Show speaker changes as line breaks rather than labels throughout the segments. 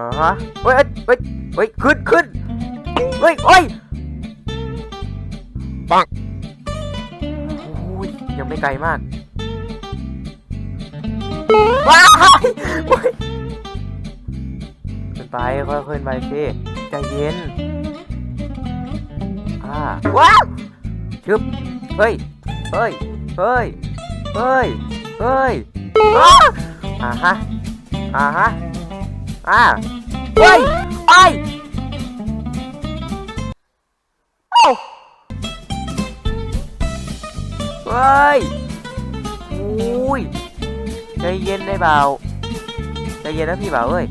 อ่าฮะเฮ้ยเฮ้ยเฮ้ยขึ้นขึ้นเฮ้ยเฮ้ย
ปัง
โอ้ยยังไม่ไกลมากว้ายเฮ้ยขึ้นไปค่อยๆขึ้นไปสิใจเย็นอ่าว้าวชึบเฮ้ยเฮ้ยเฮ้ยเฮ้ยเฮ้ยอ้าอ่าฮะอ่าฮะ อ่าเฮ้ยไอเอ้าเฮ้ยอุ้ยใจเย็นได้เบาใจเย็นนะพี่เบาเอ้ย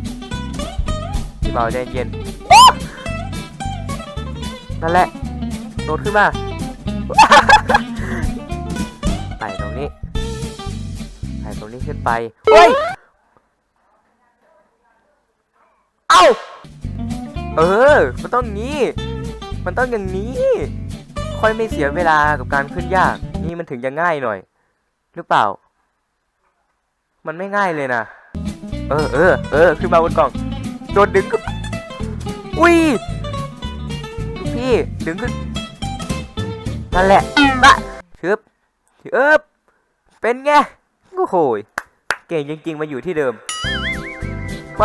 พี่เบาใจเย็นนั่นแหละโดดขึ้นมาไต่ตรงนี้ไต่ตรงนี้ขึ้นไปเฮ้ย เอ้าเออ มันต้องงี้ มันต้องอย่างนี้ ค่อยไม่เสียเวลากับการขึ้นยาก นี่มันถึงจะง่ายหน่อย หรือเปล่า มันไม่ง่ายเลยนะ เออเออเออขึ้นมาบนกล่อง โดนดึงขึ้นอุ้ยลูกพี่ดึงขึ้นนั่นแหละนะชึบชึบเป็นไง โอ้โหยเก่งจริงๆ มาอยู่ที่เดิม ไป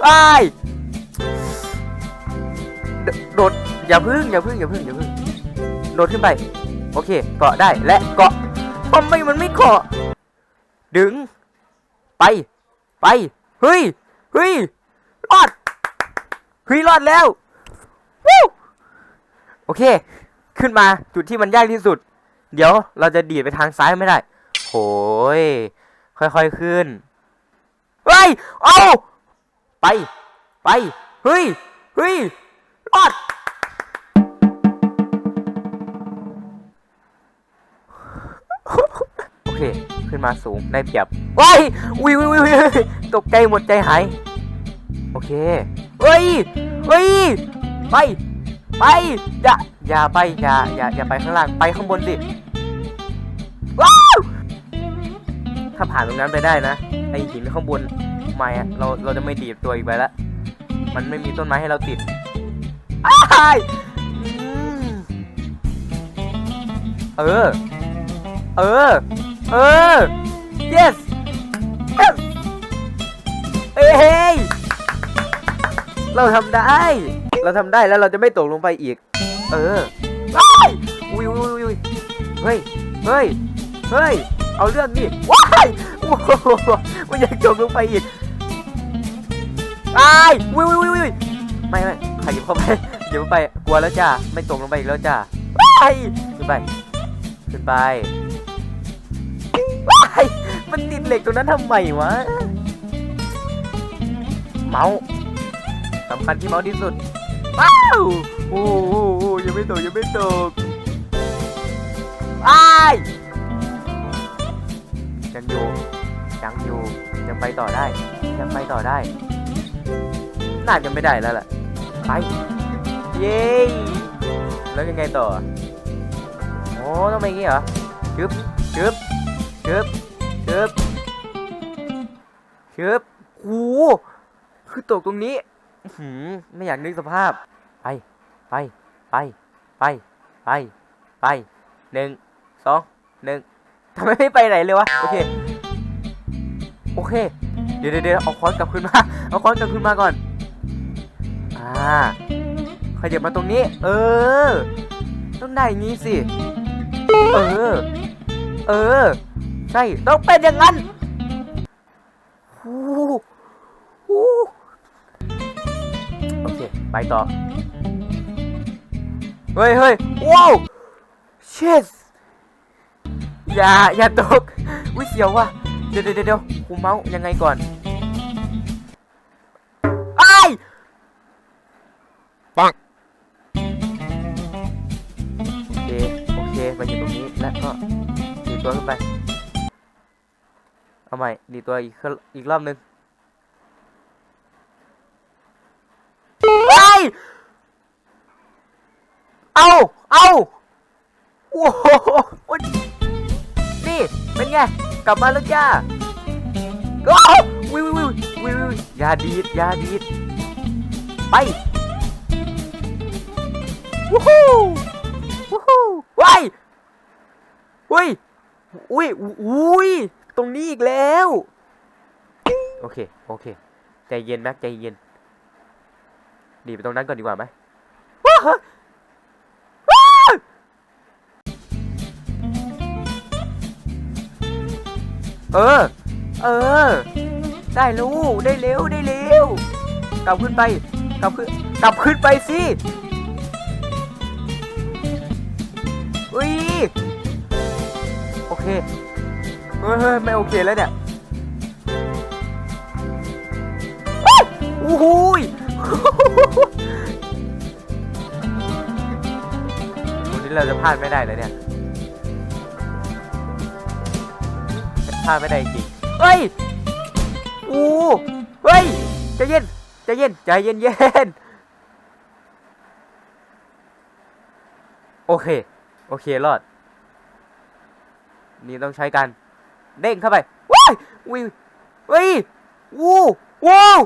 ไปโดโดดอย่าพึ่งอย่าพึ่งอย่าพึ่งอย่าพึ่งโดดขึ้นไปโอเคเกาะได้และเกาะทำไมมันไม่เกาะ ดึง ไป ไปเฮ้ยเฮ้ยรอดเฮ้ยรอดแล้ววู้โอเค ขึ้นมาจุดที่มันยากที่สุด เดี๋ยวเราจะดีดไปทางซ้ายไม่ได้โหยค่อยๆขึ้นเฮ้ยเอา ไป ไป เฮ้ย เฮ้ย รอด โอเค ขึ้นมาสูง ได้เปรียบเฮ้ยวิววิววิวตกใจหมดใจหาย โอเค เฮ้ย เฮ้ย ไป ไป อย่า อย่าไป อย่า อย่า อย่าไปข้างล่าง ไปข้างบนสิ ว้าว ถ้าผ่านตรงนั้นไปได้นะ ไอหินข้างบน ไม่อะเราเราจะไม่ดีดตัวอีกไปละมันไม่มีต้นไม้ให้เราติดอ้ายอืมเออ เออ เออ yes เอ้ยเราทำได้ เราทำได้แล้วเราจะไม่ตกลงไปอีก เออว้ายอุ้ยอุ้ยอุ้ยเฮ้ย เฮ้ย เฮ้ย เอาเรื่องนี่ว้ายโอ้โหมันยังตกลงไปอีก อ้ายอุ้ยอุ้ยอุ้ยอุ้ยไม่ไม่ใครหยิบเข้าไปหยิบเข้าไปกลัวแล้วจ้าไม่ตกลงไปอีกแล้วจ้าว้ายขึ้นไป ขึ้นไปว้ายมันติดเหล็กตรงนั้นทำไมวะ เมาส์สำคัญที่เมาส์ที่สุดว้าวโอ้โหยังไม่ตกยังไม่ตกอ้ายยังอยู่ยังอยู่ยังไปต่อได้ ยังไปต่อได้ น่าจะไม่ได้แล้วล่ะ ไป เย้ แล้วยังไงต่อ โอ้ต้องไปอย่างงี้เหรอชึบชึบชึบชึบชึบโอ้คือตกตรงนี้หือไม่อยากนึกสภาพ ไป ไป ไป ไป ไป ไป หนึ่ง สอง หนึ่งทำไมไม่ไปไหนเลยวะ โอเค โอเค เดี๋ยวเดี๋ยวเอาค้อนกลับขึ้นมา เอาค้อนกลับขึ้นมาก่อนาขยับมาตรงนี้ เออ ต้องได้งนี้สิ เออ เออ ใช่ ต้องเป็นอย่างนั้นโอเค ไปต่อ เฮ้ยเฮ้ยว้าวเชสอย่า อย่าตก วิเสียวว่ะ เดี๋ยวเดี๋ยวเดี๋ยวคุมเมาส์ยังไงก่อน ก็ดีตัวขึ้นไป เอาใหม่ ดีตัวอีกอีกรอบหนึ่งไอเอา เอาโอ้โหนี่เป็นไง กลับมาแล้วจ้าโอ้วิววิววิววิวอย่าดีดอย่าดีดไปวู้ อุ้ย อุ้ย อุ้ย ตรงนี้อีกแล้ว โอเค โอเค ใจเย็นแม็กใจเย็น หนีไปตรงนั้นก่อนดีกว่าไหมว้าวว้าวเออ เออ ได้ลูกได้เร็ว ได้เร็ว กลับขึ้นไป กลับขึ้น กลับขึ้นไปสิ อุ้ยโอ เคเฮ้ยเฮ้ยไม่โอเคแล้วเนี่ยโอ้โหยวันนี้เราจะพลาดไม่ได้เลยเนี่ยพลาดไม่ได้จริงเฮ้ยโอ้เฮ้ยใจเย็นใจเย็นใจเย็นเย็นโอเค โอเค รอด นี่ต้องใช้กัน เด้งเข้าไปว้ายวิวเฮ้ยวู้ว้าว